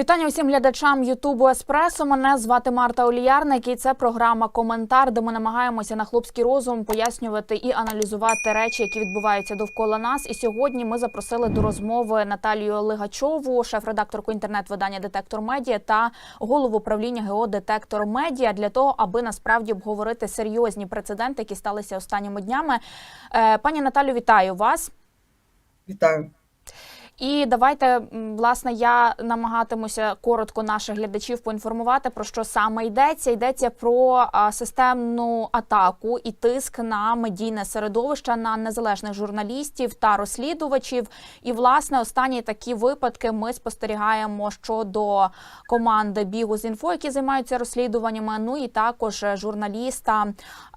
Вітання усім глядачам Ютубу Еспресо. Мене звати Марта Оліярник і це програма Коментар, де ми намагаємося на хлопський розум пояснювати і аналізувати речі, які відбуваються довкола нас. І сьогодні ми запросили до розмови Наталію Лигачову, шеф-редакторку інтернет-видання Детектор Медіа та голову управління ГО Детектор Медіа для того, аби насправді обговорити серйозні прецеденти, які сталися останніми днями. Е, Пані Наталю, вітаю вас. Вітаю. І давайте власне я намагатимуся коротко наших глядачів поінформувати про що саме йдеться. Йдеться про системну атаку і тиск на медійне середовище на незалежних журналістів та розслідувачів. І власне останні такі випадки ми спостерігаємо щодо команди бігу з інфо, які займаються розслідуваннями. Ну і також журналіста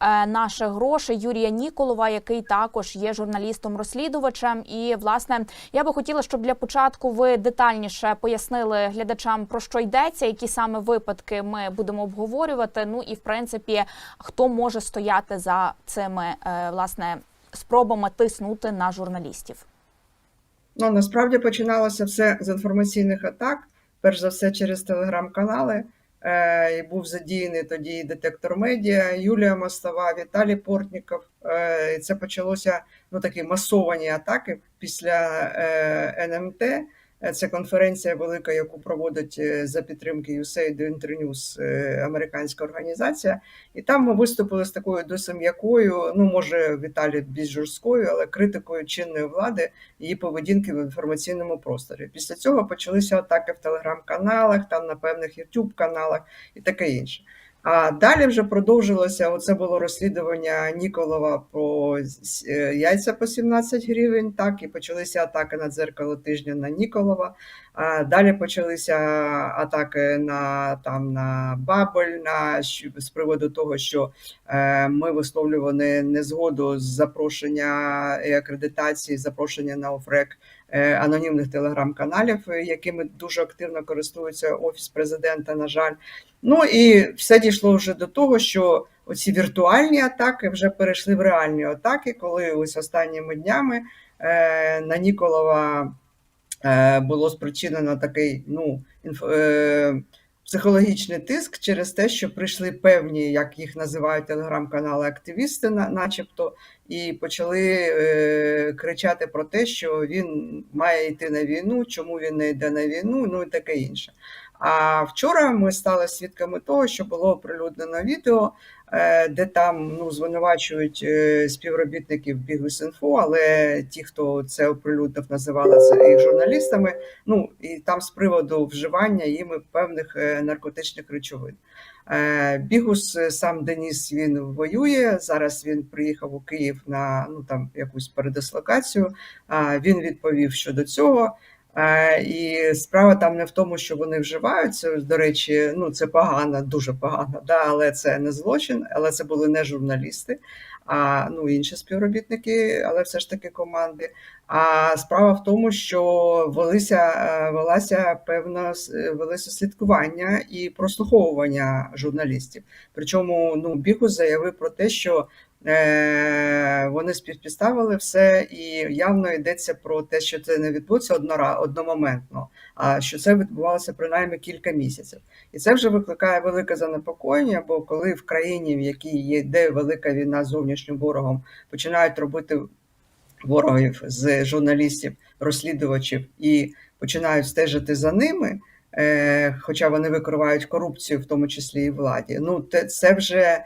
е, наших грошей Юрія Ніколова, який також є журналістом-розслідувачем. І власне я би хотіла, щоб для початку ви детальніше пояснили глядачам про що йдеться, які саме випадки ми будемо обговорювати. Ну і в принципі, хто може стояти за цими е, власне спробами тиснути на журналістів. Ну насправді починалося все з інформаційних атак, перш за все через телеграм-канали. Е, і був задіяний тоді детектор медіа, Юлія Мостова, Віталій Портніков. Е, і це почалося ну такі масовані атаки після е, НМТ. Е, Це конференція велика, яку проводить е, за підтримки USAID Internews, е, американська організація. І там ми виступили з такою досить м'якою, ну може Віталій більш жорсткою, але критикою чинної влади її поведінки в інформаційному просторі. Після цього почалися атаки в телеграм-каналах, там на певних youtube каналах і таке інше. А далі вже продовжилося. Оце було розслідування Ніколова про е, яйця по 17 гривень. Так і почалися атаки на дзеркало тижня на Ніколова. А далі почалися атаки на там на Бабель, на з приводу того, що е, ми висловлювали незгоду з запрошення і акредитації, запрошення на ОФРЕК анонімних телеграм-каналів, е, якими дуже активно користується офіс президента. На жаль, ну і все дійшло вже до того, що оці віртуальні атаки вже перейшли в реальні атаки, коли ось останніми днями е, на Ніколова е, було спричинено такий ну, інф, е, психологічний тиск через те, що прийшли певні, як їх називають телеграм-канали, активісти, начебто, і почали е, кричати про те, що він має йти на війну, чому він не йде на війну, ну і таке інше. А вчора ми стали свідками того, що було оприлюднено відео, де там ну, звинувачують е, співробітників Бігус.Інфо, але ті, хто це оприлюднив, називали це їх журналістами. Ну і там з приводу вживання їми певних е, наркотичних речовин. Е, Бігус е, сам Деніс він воює. Зараз він приїхав у Київ на ну там якусь передислокацію. Він відповів щодо цього. Е, І справа там не в тому, що вони вживають це. До речі, ну це погано, дуже погано, да, але це не злочин, але це були не журналісти, а ну інші співробітники, але все ж таки команди. А справа в тому, що велися, е, велася певна с- велися слідкування і прослуховування журналістів. Причому ну Бігус заявив про те, що е, вони співпідставили все, і явно йдеться про те, що це не відбудеться одномоментно, а що це відбувалося принаймні кілька місяців. І це вже викликає велике занепокоєння, бо коли в країні, в якій є йде велика війна з зовнішнім ворогом, починають робити ворогів з журналістів, розслідувачів і починають стежити за ними. е, Хоча вони викривають корупцію, в тому числі і владі. Ну, це вже е,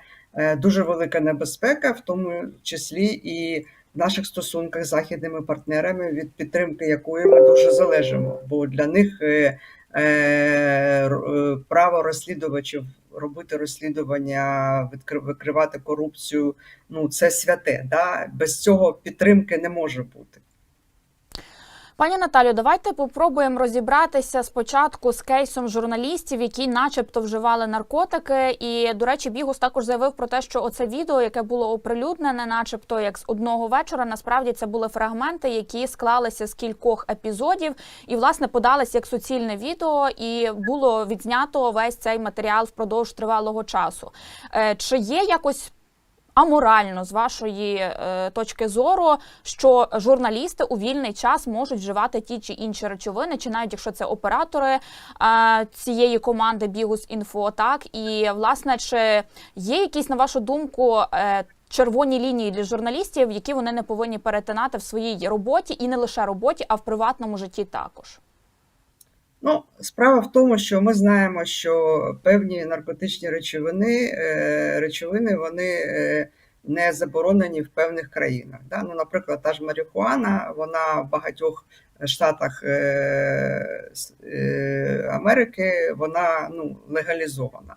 дуже велика небезпека, в тому числі і в наших стосунках з західними партнерами, від підтримки якої ми дуже залежимо. Бо для них е, е, е, право розслідувачів робити розслідування, викривати корупцію ну це святе. Да? Без цього підтримки не може бути. Пані Наталю, давайте попробуємо розібратися спочатку з кейсом журналістів, які, начебто, вживали наркотики. І, до речі, Бігус також заявив про те, що оце відео, яке було оприлюднене, начебто, як з одного вечора, насправді це були фрагменти, які склалися з кількох епізодів, і власне подалися як суцільне відео, і було відзнято весь цей матеріал впродовж тривалого часу. Е, Чи є якось аморально з вашої е, точки зору, що журналісти у вільний час можуть вживати ті чи інші речовини, чи навіть якщо це оператори е, цієї команди Бігус Інфо, так і власне, чи є якісь на вашу думку? Е, Червоні лінії для журналістів, які вони не повинні перетинати в своїй роботі, і не лише роботі, а в приватному житті також. Ну, справа в тому, що ми знаємо, що певні наркотичні речовини, е, речовини вони е, не заборонені в певних країнах. Да? Ну, наприклад, та ж марихуана, вона в багатьох штатах е, Америки вона ну, легалізована.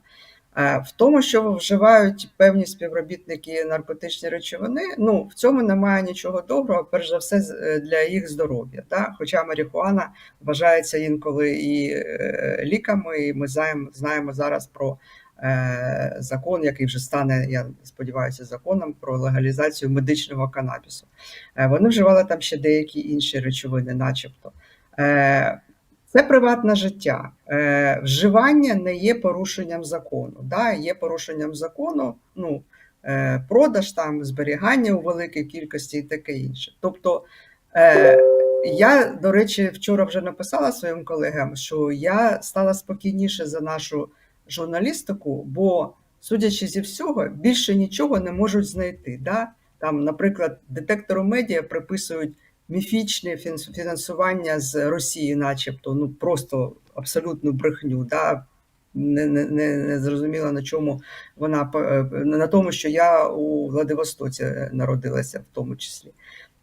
Е, В тому, що вживають певні співробітники наркотичні речовини, ну в цьому немає нічого доброго, перш за все, е, для їх здоров'я. Да? Хоча марихуана вважається інколи і е, ліками, і ми знаємо, зараз про закон, який вже стане, я сподіваюся, законом про легалізацію медичного канабісу. Вони вживали там ще деякі інші речовини, начебто. Це приватне життя. Е, вживання не є порушенням закону. Да? Є порушенням закону, ну, е, продаж, там, зберігання у великій кількості і таке інше. Тобто, е, я, до речі, вчора вже написала своїм колегам, що я стала спокійніше за нашу журналістику, бо, судячи зі всього, більше нічого не можуть знайти. Да? Там, наприклад, детектору медіа приписують міфічне фінансування з Росії, начебто, ну просто абсолютну брехню. Да? Не, не, не, зрозуміла на чому вона е, на тому, що я у Владивостоці народилася, в тому числі.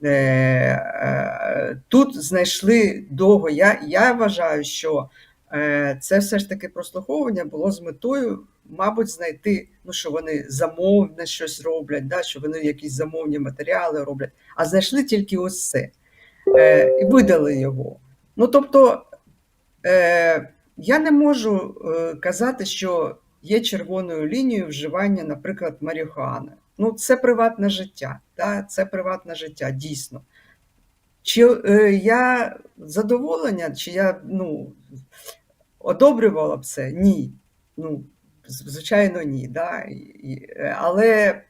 Е, е, Тут знайшли довго. Я, я вважаю, що е, це все ж таки прослуховування було з метою, мабуть, знайти, ну що вони замовне щось роблять, да, що вони якісь замовні матеріали роблять, а знайшли тільки ось це е, і видали його. Ну тобто, е, я не можу е, казати, що є червоною лінією вживання, наприклад, марихуани. Ну, це приватне життя. Да? Це приватне життя, дійсно. Чи е, я задоволення, чи я ну, одобрювала б це? Ні. Ну, звичайно, ні. Да? Е, Але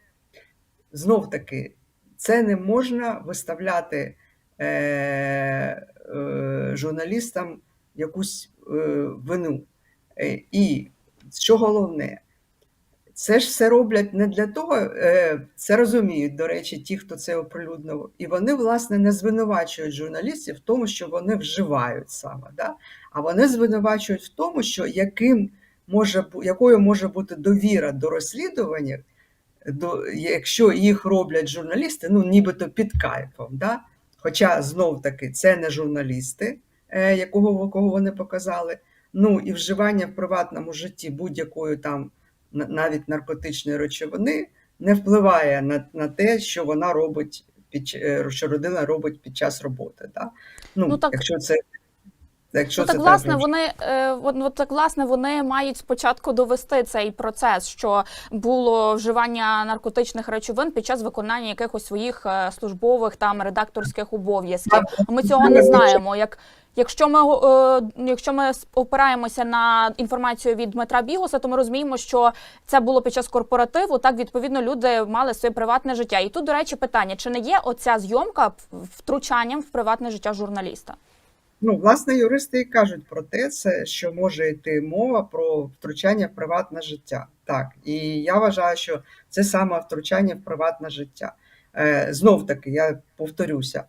знов таки, це не можна виставляти е, е, журналістам якусь е, вину. Е, і що головне, це ж все роблять не для того, е, це розуміють, до речі, ті, хто це оприлюднив, і вони, власне, не звинувачують журналістів в тому, що вони вживають саме, да? а вони звинувачують в тому, що яким може, якою може бути довіра до розслідування, до, якщо їх роблять журналісти, ну нібито під кайфом. Да? Хоча знов таки це не журналісти, е, якого кого вони показали. Ну і вживання в приватному житті будь-якої там навіть наркотичної речовини не впливає на, на те, що вона робить під е, що людина робить під час роботи. Да? Ну, Ну, так- якщо це якщо Ну це так власне так, вони е, от, от так власне вони мають спочатку довести цей процес, що було вживання наркотичних речовин під час виконання якихось своїх е, службових там редакторських обов'язків. Ми цього не знаємо. Як якщо ми е, якщо ми опираємося на інформацію від Дмитра Бігуса, то ми розуміємо, що це було під час корпоративу. Так відповідно люди мали своє приватне життя. І тут, до речі, питання: чи не є оця зйомка втручанням в приватне життя журналіста? Ну, власне, юристи і кажуть про те, це, що може йти мова про втручання в приватне життя. Так, і я вважаю, що це саме втручання в приватне життя. Е, знов таки, я повторюся,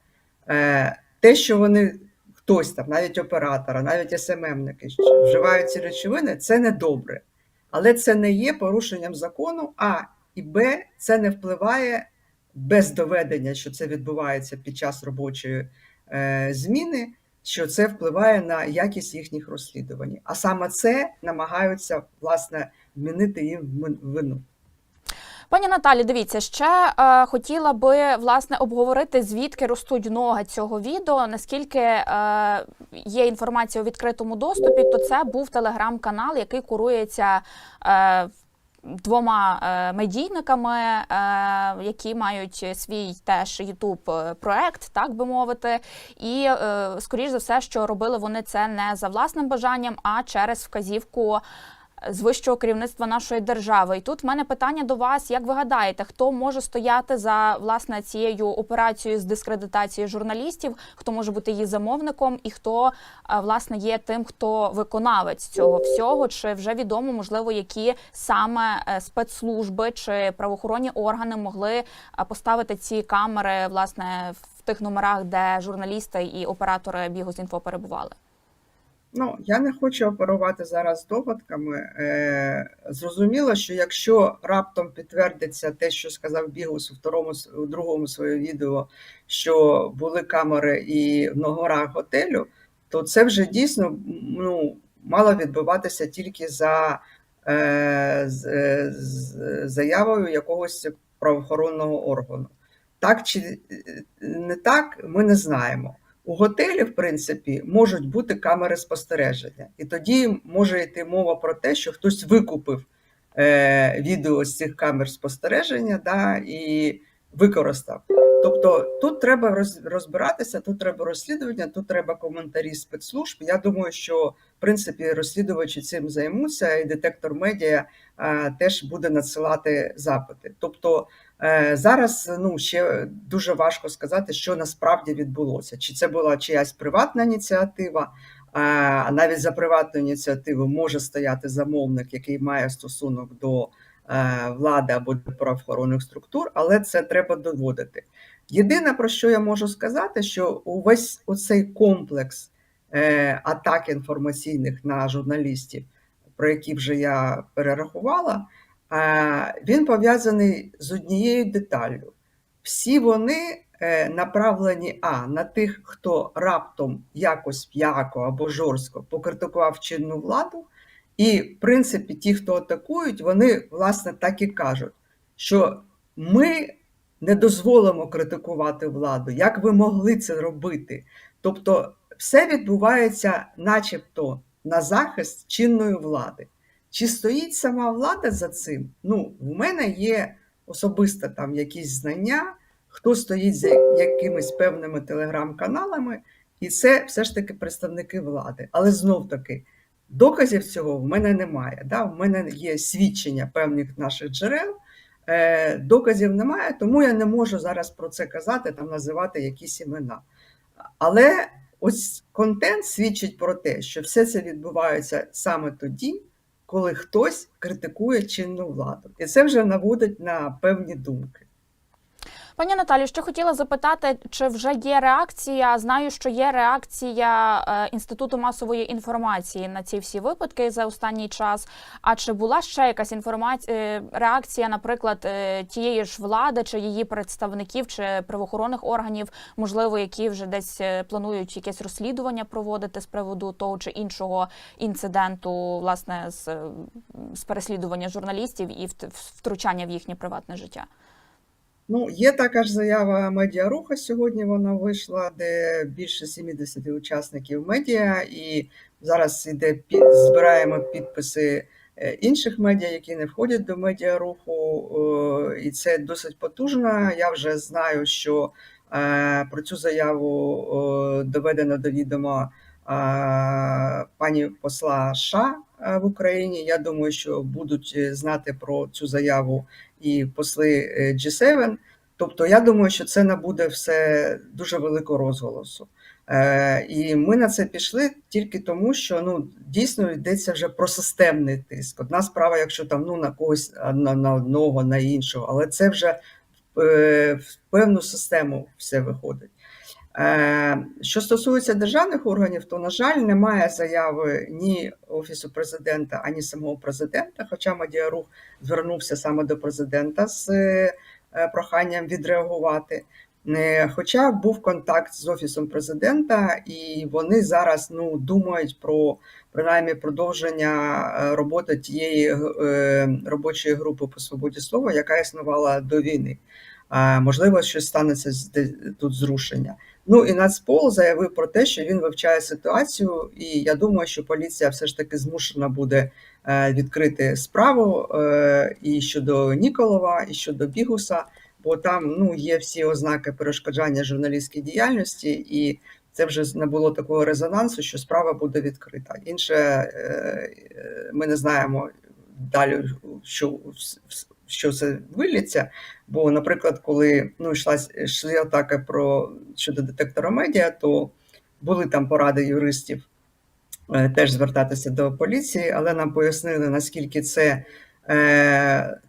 е, те, що вони хтось там, навіть оператора, навіть СММники вживають ці речовини, це не добре. Але це не є порушенням закону. А і Б, це не впливає без доведення, що це відбувається під час робочої е, зміни що це впливає на якість їхніх розслідувань. А саме це намагаються власне вмінити їм вину. Пані Наталі, дивіться, ще е, хотіла би власне обговорити, звідки ростуть ноги цього відео. Наскільки е, є інформація у відкритому доступі, то це був телеграм-канал, який курується. Е, Двома е, медійниками, е, які мають свій теж ютуб проект, так би мовити, і е, скоріш за все, що робили вони це не за власним бажанням, а через вказівку з вищого керівництва нашої держави. І тут в мене питання до вас: як ви гадаєте, хто може стояти за власне цією операцією з дискредитації журналістів? Хто може бути її замовником, і хто е, власне є тим, хто виконавець цього всього? Чи вже відомо, можливо, які саме е, спецслужби чи правоохоронні органи могли е, поставити ці камери власне в тих номерах, де журналісти і оператори Бігус.Інфо перебували? Ну, я не хочу оперувати зараз догадками. Е, зрозуміло, що якщо раптом підтвердиться те, що сказав Бігус у второму у другому своєму відео, що були камери і в номерах готелю, то це вже дійсно ну, мало відбуватися тільки за е, з, е, з заявою якогось правоохоронного органу. Так чи е, не так, ми не знаємо. У готелі, в принципі, можуть бути камери спостереження, і тоді може йти мова про те, що хтось викупив е, відео з цих камер спостереження да, і використав. Тобто тут треба роз- розбиратися, тут треба розслідування, тут треба коментарі спецслужб. Я думаю, що в принципі розслідувачі цим займуться, і детектор медіа е, теж буде надсилати запити. Тобто Зараз ну ще дуже важко сказати, що насправді відбулося. Чи це була чиясь приватна ініціатива, е, а навіть за приватну ініціативу може стояти замовник, який має стосунок до е, влади або до правоохоронних структур, але це треба доводити. Єдине про що я можу сказати, що увесь оцей комплекс е, атак інформаційних на журналістів, про які вже я перерахувала. Він пов'язаний з однією деталлю. Всі вони е, направлені а на тих, хто раптом якось м'яко або жорстко покритикував чинну владу. І, в принципі, ті, хто атакують, вони власне так і кажуть, що ми не дозволимо критикувати владу, як ви могли це робити. Тобто, все відбувається, начебто, на захист чинної влади. Чи стоїть сама влада за цим? Ну, в мене є особисто там якісь знання, хто стоїть за якимись певними телеграм-каналами, і це все ж таки представники влади. Але знов таки, доказів цього в мене немає. Да? В мене є свідчення певних наших джерел, е, доказів немає, тому я не можу зараз про це казати, там називати якісь імена. Але ось контент свідчить про те, що все це відбувається саме тоді, коли хтось критикує чинну владу. І це вже наводить на певні думки. Пані Наталі, ще хотіла запитати, чи вже є реакція? Знаю, що є реакція е, інституту масової інформації на ці всі випадки за останній час. А чи була ще якась інформація, реакція, наприклад, е, тієї ж влади, чи її представників, чи правоохоронних органів, можливо, які вже десь е, планують якесь розслідування проводити з приводу того чи іншого інциденту, власне, з, е, з переслідування журналістів і вт- втручання в їхнє приватне життя? Ну, є така ж заява медіаруха. Сьогодні вона вийшла, де більше 70 учасників медіа, і зараз іде під збираємо підписи е, інших медіа, які не входять до медіаруху. І це досить потужно. Я вже знаю, що е, про цю заяву доведено до відома е, пані посла США в Україні. Я думаю, що будуть знати про цю заяву і посли е, G7. Тобто, я думаю, що це набуде все дуже великого розголосу. Е, і ми на це пішли тільки тому, що ну дійсно йдеться вже про системний тиск. Одна справа, якщо там ну на когось на, на одного, на іншого, але це вже е, в певну систему все виходить. Е, Що стосується державних органів, то, на жаль, немає заяви ні Офісу президента, ані самого президента, хоча Медіарух звернувся саме до президента з е, проханням відреагувати. Е, Хоча був контакт з Офісом президента, і вони зараз ну, думають про принаймні продовження роботи тієї робочої групи по свободі слова, яка існувала до війни. Можливо, щось станеться тут зрушення. Ну і Нацпол заявив про те, що він вивчає ситуацію, і я думаю, що поліція все ж таки змушена буде е, відкрити справу е, і щодо Ніколова, і щодо Бігуса, бо там ну є всі ознаки перешкоджання журналістській діяльності, і це вже не було такого резонансу, що справа буде відкрита. Інше е, ми не знаємо далі, що, що це виліться. Бо, наприклад, коли ну, йшла, йшли атаки про щодо детектора медіа, то були там поради юристів е, теж звертатися до поліції, але нам пояснили, наскільки це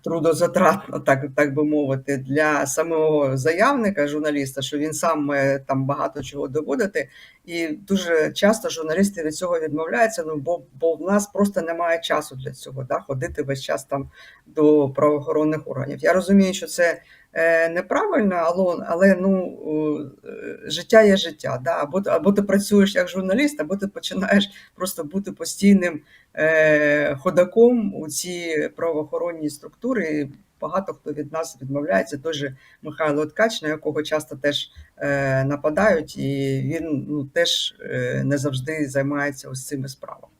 трудозатратно, так, так би мовити, для самого заявника, журналіста, що він сам має там багато чого доводити. І дуже часто журналісти від цього відмовляються, ну бо, бо в нас просто немає часу для цього, да, ходити весь час там до правоохоронних органів. Я розумію, що це е, неправильно, але, але ну, е, життя є життя. Да? Або, або ти працюєш як журналіст, або ти починаєш просто бути постійним е, ходаком у ці правоохоронні структури. Багато хто від нас відмовляється. Той же Михайло Ткач, на якого часто теж е, нападають, і він ну, теж е, не завжди займається ось цими справами.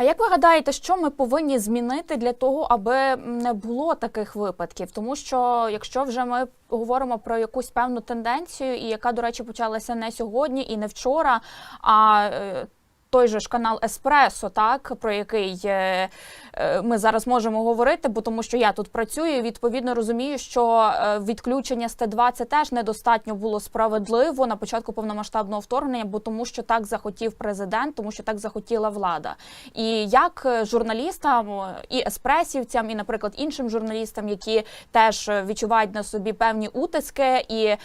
А як ви гадаєте, що ми повинні змінити для того, аби не було таких випадків? Тому що якщо вже ми говоримо про якусь певну тенденцію, і яка, до речі, почалася не сьогодні і не вчора, а е, той же ж канал Еспресо, так про який е, е, ми зараз можемо говорити, бо тому що я тут працюю, відповідно розумію, що е, відключення з Т2 це теж недостатньо було справедливо на початку повномасштабного вторгнення, бо тому, що так захотів президент, тому що так захотіла влада. І як журналістам і еспресівцям, і, наприклад, іншим журналістам, які теж відчувають на собі певні утиски і.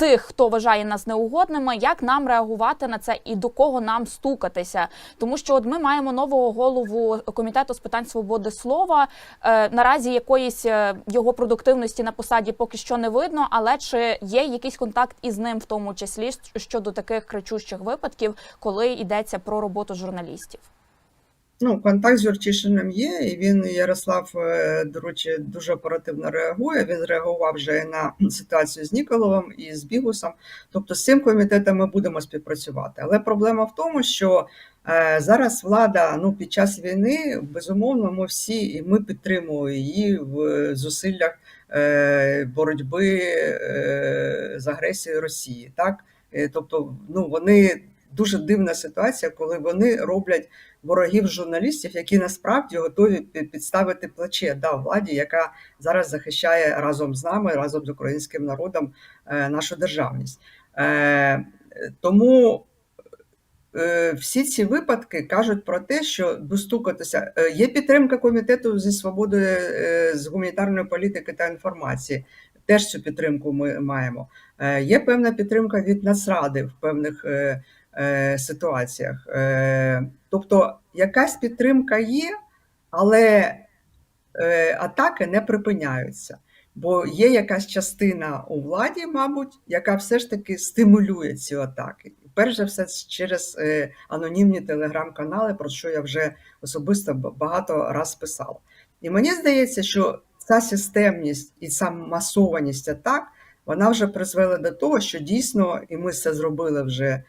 Тих, хто вважає нас неугодними, як нам реагувати на це і до кого нам стукатися, тому що от ми маємо нового голову комітету з питань свободи слова. Е, наразі якоїсь е, його продуктивності на посаді поки що не видно, але чи є якийсь контакт із ним, в тому числі щодо таких кричущих випадків, коли йдеться про роботу журналістів? Ну, контакт з Юрчишиним є, і він Ярослав, е, до речі, дуже оперативно реагує. Він реагував вже на ситуацію з Ніколовим і з Бігусом. Тобто з цим комітетом ми будемо співпрацювати. Але проблема в тому, що е, зараз влада ну, під час війни, безумовно, ми всі і ми підтримуємо її в зусиллях е, боротьби з агресією Росії. Так? Тобто, ну, вони дуже дивна ситуація, коли вони роблять ворогів журналістів, які насправді готові підставити плече да, владі, яка зараз захищає разом з нами, разом з українським народом е, нашу державність. Е, Тому е, всі ці випадки кажуть про те, що достукатися. Є підтримка комітету зі свободою е, з гуманітарної політики та інформації. Теж цю підтримку ми маємо. Є певна підтримка від Нацради в певних ситуаціях. Е, Тобто якась підтримка є, але е, атаки не припиняються. Бо є якась частина у владі, мабуть, яка все ж таки стимулює ці атаки. Перш за все, через е, анонімні телеграм-канали, про що я вже особисто багато раз писала. І мені здається, що ця системність і ця масованість атак вона вже призвела до того, що дійсно, і ми це зробили вже е,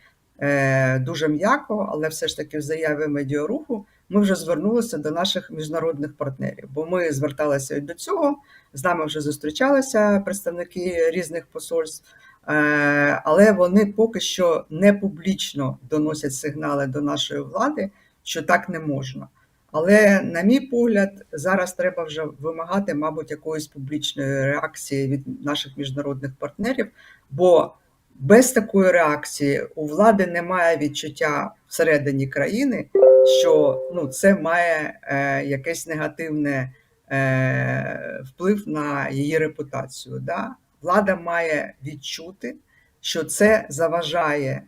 дуже м'яко, але все ж таки в заяві медіаруху ми вже звернулися до наших міжнародних партнерів, бо ми зверталися до цього. З нами вже зустрічалися представники різних посольств, е, але вони поки що не публічно доносять сигнали до нашої влади, що так не можна. Але, на мій погляд, зараз треба вже вимагати, мабуть, якоїсь публічної реакції від наших міжнародних партнерів, бо без такої реакції у влади немає відчуття всередині країни, що ну, це має е, якесь негативне е, вплив на її репутацію. Да? Влада має відчути, що це заважає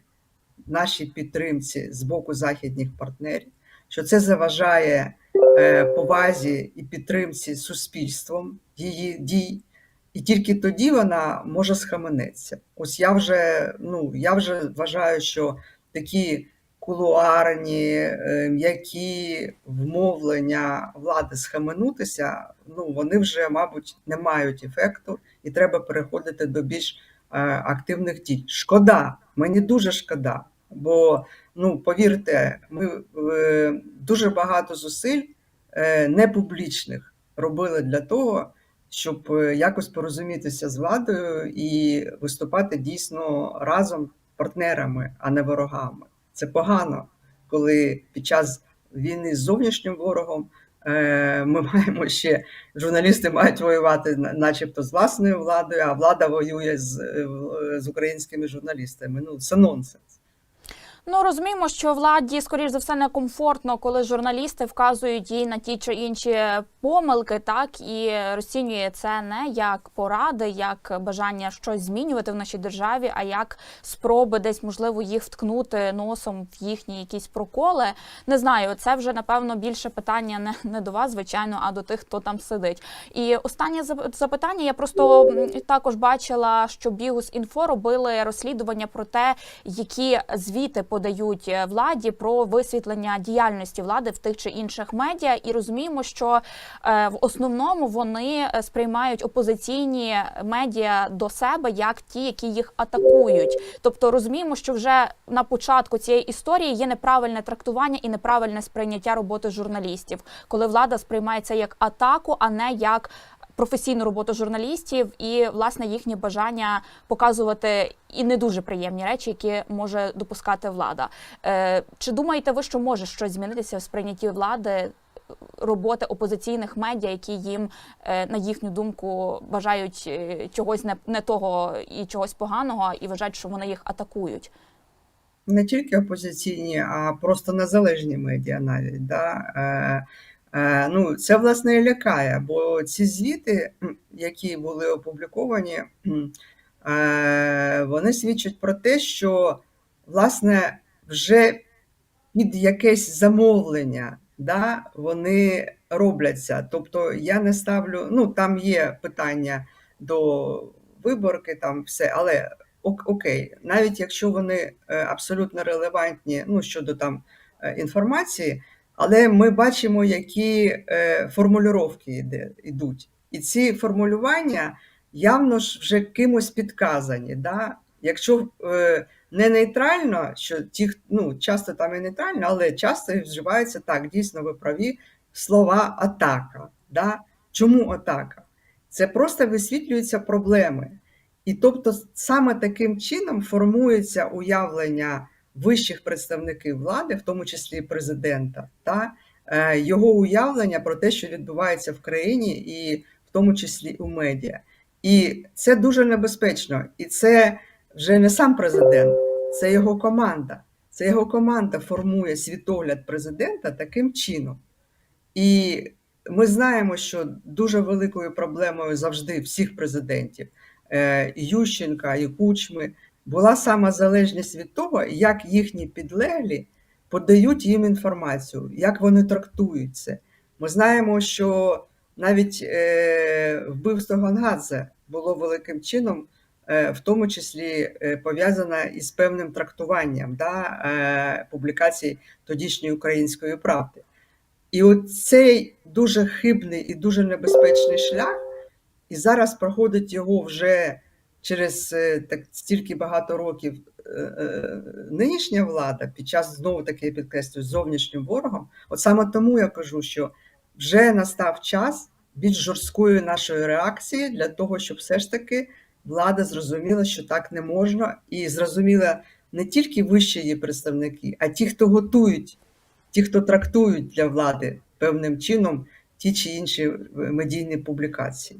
нашій підтримці з боку західних партнерів, що це заважає е, повазі і підтримці суспільством її дій. І тільки тоді вона може схаменеться. Ось я вже, ну, я вже вважаю, що такі кулуарні, е, м'які вмовлення влади схаменутися, ну вони вже, мабуть, не мають ефекту, і треба переходити до більш е, активних дій. Шкода, мені дуже шкода. Бо, ну повірте, ми е, дуже багато зусиль непублічних робили для того, щоб е, якось порозумітися з владою і виступати дійсно разом партнерами, а не ворогами. Це погано, коли під час війни з зовнішнім ворогом е, ми маємо ще журналісти мають воювати, начебто, з власною владою, а влада воює з, е, з українськими журналістами. Ну це нонсенс. Ну розуміємо, що владі, скоріш за все, некомфортно, коли журналісти вказують їй на ті чи інші помилки, так і розцінює це не як поради, як бажання щось змінювати в нашій державі, а як спроби десь можливо їх вткнути носом в їхні якісь проколи. Не знаю, це вже напевно більше питання не, не до вас, звичайно, а до тих, хто там сидить. І останнє запитання. Я просто також бачила, що Бігус інфо робили розслідування про те, які звіти подають е, владі про висвітлення діяльності влади в тих чи інших медіа, і розуміємо, що е, в основному вони е, сприймають опозиційні медіа до себе як ті, які їх атакують. Тобто розуміємо, що вже на початку цієї історії є неправильне трактування і неправильне сприйняття роботи журналістів, коли влада сприймає це як атаку, а не як професійну роботу журналістів і власне їхнє бажання показувати і не дуже приємні речі, які може допускати влада. Е, чи думаєте ви, що може щось змінитися в сприйнятті влади? е, Роботи опозиційних медіа, які їм, е, на їхню думку, бажають чогось не, не того і чогось поганого, і вважають, що вони їх атакують. не тільки опозиційні, а просто незалежні медіа навіть. Да? Е, ну, це власне і лякає, бо ці звіти, які були опубліковані, е, вони свідчать про те, що власне вже під якесь замовлення да, вони робляться. Тобто я не ставлю, ну там є питання до виборки, там все, але ок- окей, навіть якщо вони е, абсолютно релевантні ну, щодо там інформації, але ми бачимо, які е, формулювання йдуть. І ці формулювання явно ж вже кимось підказані. Да? Якщо е, не нейтрально, що ті, ну, часто там і нейтрально, але часто вживаються так, дійсно ви праві слова атака. Да? Чому атака? Це просто висвітлюються проблеми. І тобто саме таким чином формується уявлення вищих представників влади, в тому числі президента, та е, його уявлення про те, що відбувається в країні, і в тому числі у медіа. І це дуже небезпечно. І це вже не сам президент, це його команда. Це його команда формує світогляд президента таким чином. І ми знаємо, що дуже великою проблемою завжди всіх президентів е, Ющенка, і Кучми була сама залежність від того, як їхні підлеглі подають їм інформацію, як вони трактують це. Ми знаємо, що навіть е, вбивство Гонгадзе було великим чином, е, в тому числі е, пов'язане із певним трактуванням да, е, публікацій тодішньої української правди. І от цей дуже хибний і дуже небезпечний шлях, і зараз проходить його вже через е, так стільки багато років е, е, нинішня влада під час знову таки я підкреслюю зовнішнім ворогом. От саме тому я кажу, що вже настав час більш жорсткої нашої реакції для того, щоб все ж таки влада зрозуміла, що так не можна, і зрозуміла не тільки вищі її представники, а ті, хто готують ті, хто трактують для влади певним чином ті чи інші медійні публікації.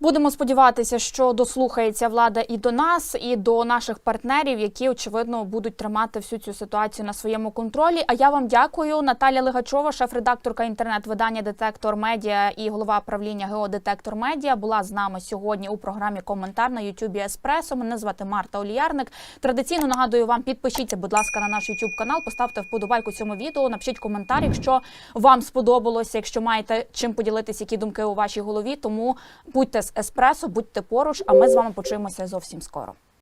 Будемо сподіватися, що дослухається влада і до нас, і до наших партнерів, які очевидно будуть тримати всю цю ситуацію на своєму контролі. А я вам дякую. Наталя Лигачова, шеф-редакторка інтернет-видання Детектор Медіа і голова правління ГО Детектор Медіа, була з нами сьогодні у програмі Коментар на Ютубі Еспресо. Мене звати Марта Оліярник. Традиційно нагадую вам, підпишіться, будь ласка, на наш Ютуб канал, поставте вподобайку цьому відео, напишіть коментар, якщо вам сподобалося, якщо маєте чим поділитися, які думки у вашій голові. Тому будьте з еспресо, будьте поруч. А ми з вами почуємося зовсім скоро.